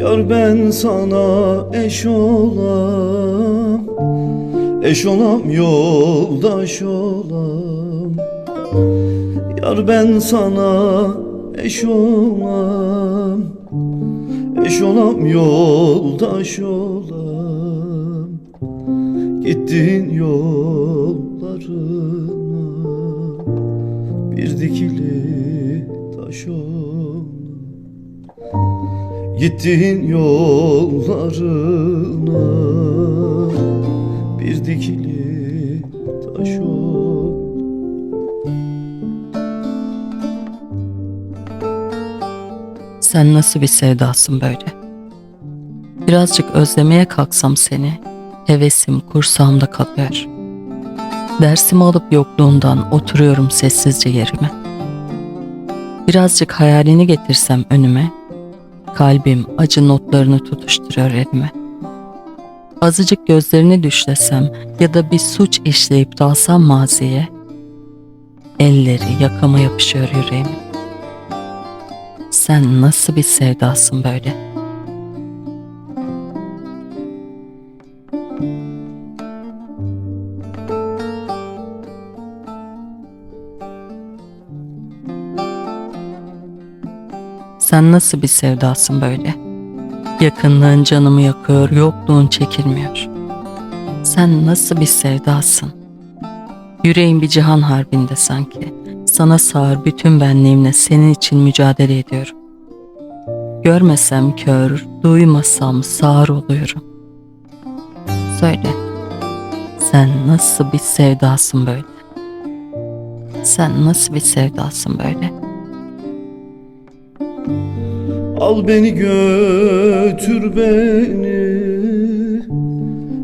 Yar ben sana eş olam Eş olam yoldaş olam. Yar ben sana eş olam Eş olam yoldaş olam. Gittiğin yollarına Bir dikili taş olam Gittiğin yollarına Bir dikili taş ol Sen nasıl bir sevdasın böyle? Birazcık özlemeye kalksam seni, hevesim kursağımda kalıyor. Dersimi alıp yokluğundan oturuyorum sessizce yerime. Birazcık hayalini getirsem önüme, kalbim acı notlarını tutuşturuyor elime. Azıcık gözlerini düşlesem ya da bir suç işleyip dalsam maziye, elleri yakama yapışıyor yüreğime. Sen nasıl bir sevdasın böyle? Sen nasıl bir sevdasın böyle? Yakınlığın canımı yakıyor, yokluğun çekilmiyor. Sen nasıl bir sevdasın? Yüreğim bir cihan harbinde sanki. Sana sağır bütün benliğimle senin için mücadele ediyorum. Görmesem kör, duymasam sağır oluyorum. Söyle, sen nasıl bir sevdasın böyle? Sen nasıl bir sevdasın böyle? Al beni götür beni.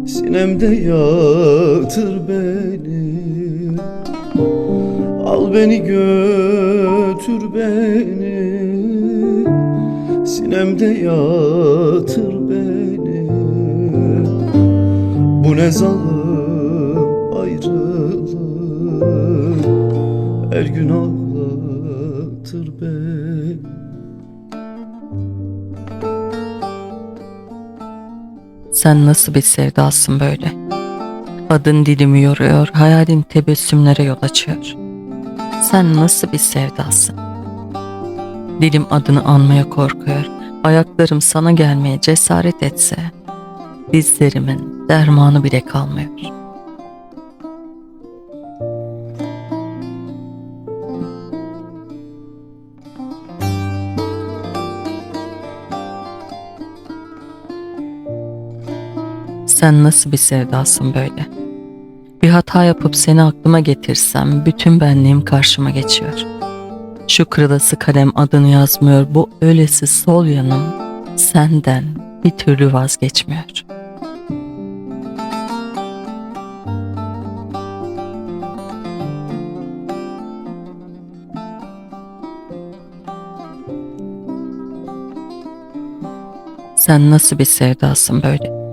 Sinemde yatır beni. Al beni götür beni. Sinemde yatır beni. Bu ne zalim ayrılık. Her gün ağlatır Sen nasıl bir sevdasın böyle? Adın dilimi yoruyor, hayalin tebessümlere yol açıyor. Sen nasıl bir sevdasın? Dilim adını anmaya korkuyor. Ayaklarım sana gelmeye cesaret etse, dizlerimin dermanı bile kalmıyor. Sen nasıl bir sevdasın böyle? Bir hata yapıp seni aklıma getirsem bütün benliğim karşıma geçiyor. Şu kırılası kalem adını yazmıyor bu öylesi sol yanım senden bir türlü vazgeçmiyor. Sen nasıl bir sevdasın böyle?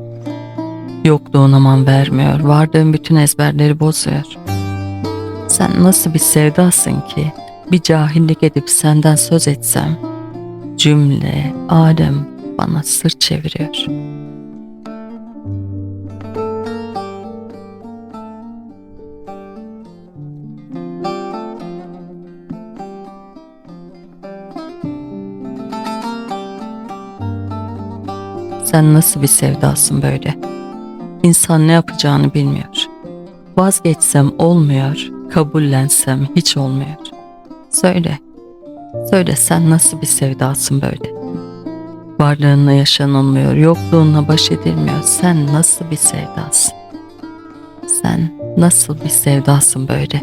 Yokluğun aman vermiyor, vardığın bütün ezberleri bozuyor. Sen nasıl bir sevdasın ki bir cahillik edip senden söz etsem cümle, alem bana sırt çeviriyor. Sen nasıl bir sevdasın böyle? İnsan ne yapacağını bilmiyor. Vazgeçsem olmuyor, kabullensem hiç olmuyor. Söyle, söyle sen nasıl bir sevdasın böyle? Varlığınla yaşanılmıyor, yokluğunla baş edilmiyor. Sen nasıl bir sevdasın? Sen nasıl bir sevdasın böyle?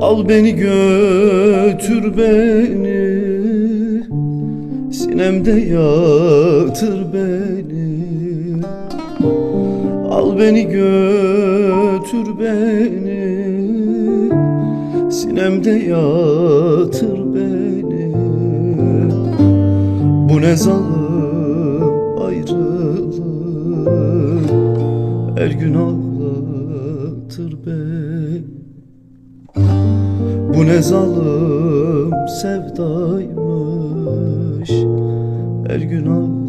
Al beni götür beni Sinemde yatır beni. Al beni götür beni. Sinemde yatır beni. Bu ne zalim ayrılık. Her gün ağlatır beni. Bu ne zalim sevdaymış Her gün ağlar